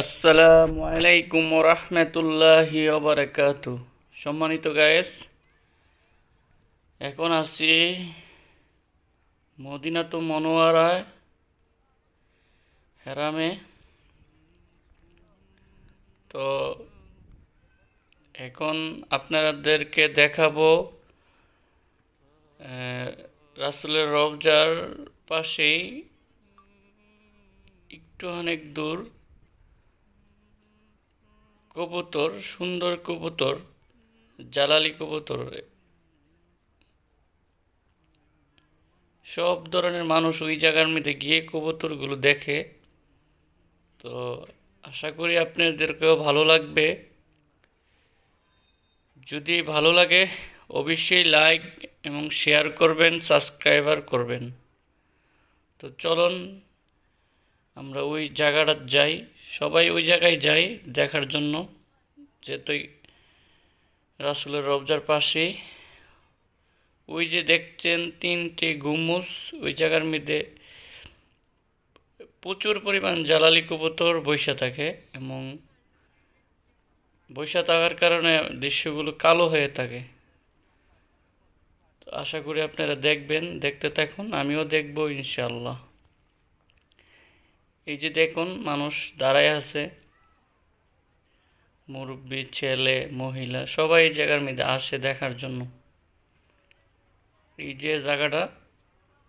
আসসালামু আলাইকুম রহমতুল্লাহি সম্মানিত গায়েস, এখন আছি মদিনাত মনোয়ারায়, হেরামে। তো এখন আপনাদেরকে দেখাবো রাসূলের রওজার পাশেই একটু অনেক দূর কবুতর, সুন্দর কবুতর, জালালি কবুতর, সব ধরনের মানুষ ওই জায়গার মধ্যে গিয়ে কবুতরগুলো দেখে। তো আশা করি আপনাদেরকেও ভালো লাগবে। যদি ভালো লাগে, অবশ্যই লাইক এবং শেয়ার করবেন, সাবস্ক্রাইবার করবেন। তো চলুন, আমরা ওই জায়গাটা যাই। সবাই ওই জায়গায় যাই দেখার জন্য যেহেতু রাসুলের রবজার পাশে। ওই যে দেখছেন তিনটে গুমুস ওই জায়গার মধ্যে প্রচুর পরিমাণ জ্বালালি কবুতর বৈশা থাকে এবং বৈশা থাকার কারণে দৃশ্যগুলো কালো হয়ে থাকে। আশা করি আপনারা দেখবেন, দেখতে থাকুন, আমিও দেখব ইনশাল্লাহ এই যে দেখুন, মানুষ দাঁড়ায় আছে। মুরব্বী, ছেলে, মহিলা, সবাই এই জায়গার মধ্যে আসে দেখার জন্য। এই যে জায়গাটা,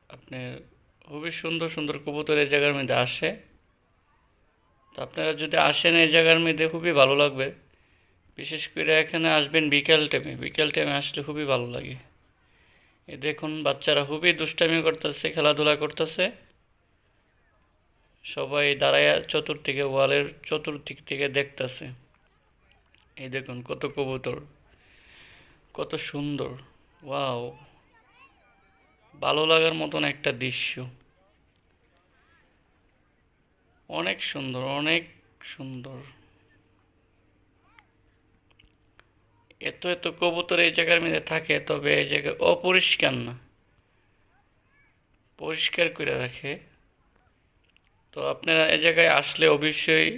আপনার খুবই সুন্দর সুন্দর কবুতর এই জায়গার মধ্যে আসে। তো আপনারা যদি আসেন এই জায়গার মধ্যে, খুবই ভালো লাগবে। বিশেষ করে এখানে আসবেন বিকেল টাইমে বিকেল টাইমে আসলে খুবই ভালো লাগে। এই দেখুন, বাচ্চারা খুবই দুষ্টামি করতেছে, খেলাধুলা করতেছে। সবাই দাঁড়ায় চতুর্দিকে, ওয়ালের চতুর্দিক থেকে দেখতেছে। এই দেখুন কত কবুতর, কত সুন্দর, ওয়াও। ভালো লাগার মতন একটা দৃশ্য। অনেক সুন্দর অনেক সুন্দর। এত এত কবুতর এই জায়গার মধ্যে থাকে, তবে এই জায়গা অপরিষ্কার না। পরিষ্কার করে রাখে। তো আপনারা এ জায়গায় আসলে অবশ্যই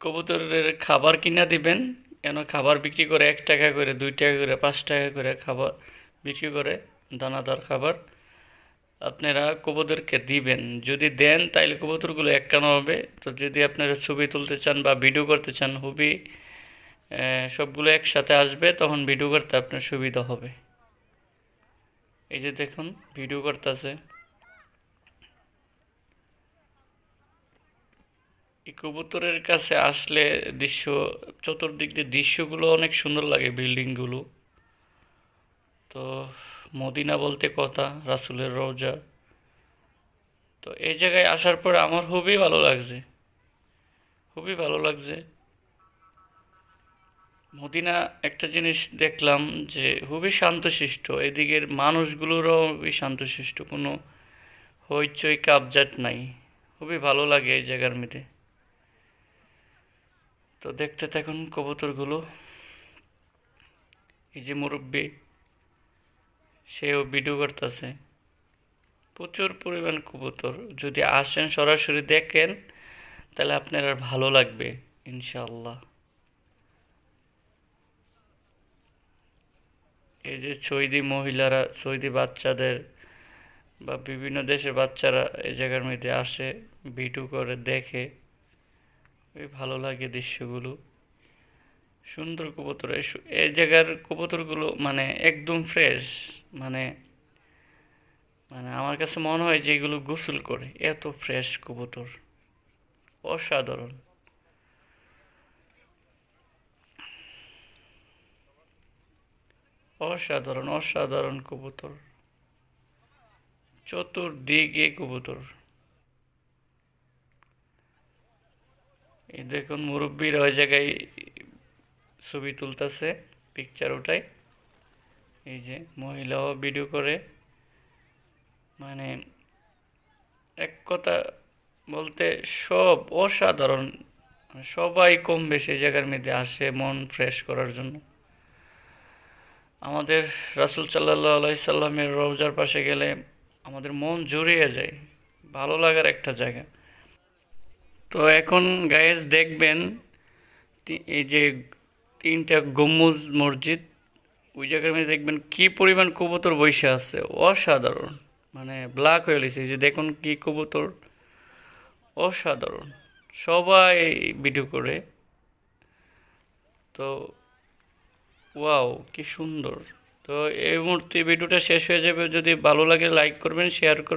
কবুতরের খাবার কিনা দিবেন। কেন খাবার বিক্রি করে এক টাকা করে দুই টাকা করে পাঁচ টাকা করে খাবার বিক্রি করে দানাদার খাবার আপনারা কবুতরকে দিবেন। যদি দেন তাইলে কবুতরগুলো একখানো হবে। তো যদি আপনারা ছবি তুলতে চান বা ভিডিও করতে চান আহ, সবগুলো একসাথে আসবে তখন ভিডিও করতে আপনার সুবিধা হবে। এই যে দেখুন ভিডিও করতেছে। এই কবুতরের কাছে আসলে দৃশ্য, চতুর্দিক দিয়ে দৃশ্যগুলো অনেক সুন্দর লাগে, বিল্ডিংগুলো। তো মদিনা বলতে কথা, রাসুলের রওজা। তো এই জায়গায় আসার পর আমার খুবই ভালো লাগছে। খুবই ভালো লাগছে। মদিনা একটা জিনিস দেখলাম যে খুবই শান্তশিষ্ট, এদিকের মানুষগুলোরও খুবই শান্তশিষ্ট, কোনো হইচই কাবজাট নাই। খুবই ভালো লাগে এই জায়গার মধ্যে। তো দেখতে থাকুন কবুতরগুলো। এই যে মুরব্বী, সেও ভিডিও করতেছে। প্রচুর পরিমাণ কবুতর। যদি আসেন সরাসরি দেখেন, তাহলে আপনার আর ভালো লাগবে ইনশাল্লাহ এই যে সৌদি মহিলারা, সৌদি বাচ্চাদের বা বিভিন্ন দেশের বাচ্চারা এই জায়গার মধ্যে আসে, ভিডিও করে, দেখে। ভালো লাগে দৃশ্যগুলো। সুন্দর কবুতর। এই জায়গার কবুতরগুলো মানে একদম ফ্রেশ মানে মানে আমার কাছে মনে হয় যে এগুলো গোসল করে। এত ফ্রেশ কবুতর। অসাধারণ। অসাধারণ অসাধারণ কবুতর। চতুর্দিকে কবুতর। দেখুন, মুরব্বীরা ওই জায়গায় ছবি তুলতেছে পিকচার ওটাই এই যে মহিলাও ভিডিও করে। মানে এক কথা বলতে সব অসাধারণ মানে সবাই কম বেশি জায়গার মধ্যে আসে মন ফ্রেশ করার জন্য। আমাদের রাসুল সাল্লাহ আলাই সাল্লামের রওজার পাশে গেলে আমাদের মন জুড়িয়ে যায়। ভালো লাগার একটা জায়গা। তো এখন গায়েস দেখবেন এই যে তিনটা গম্বুজ মসজিদ, ওই জায়গার মধ্যে দেখবেন কি পরিমাণ কবুতর বসে আছে, অসাধারণ। মানে ব্ল্যাক হয়ে গেছে যে দেখুন কি কবুতর, অসাধারণ। সবাই ভিডিও করে। তো ওয়াও কি সুন্দর। তো এই মুহূর্তে ভিডিওটা শেষ হয়ে যাবে। যদি ভালো লাগে লাইক করবেন শেয়ার করবেন।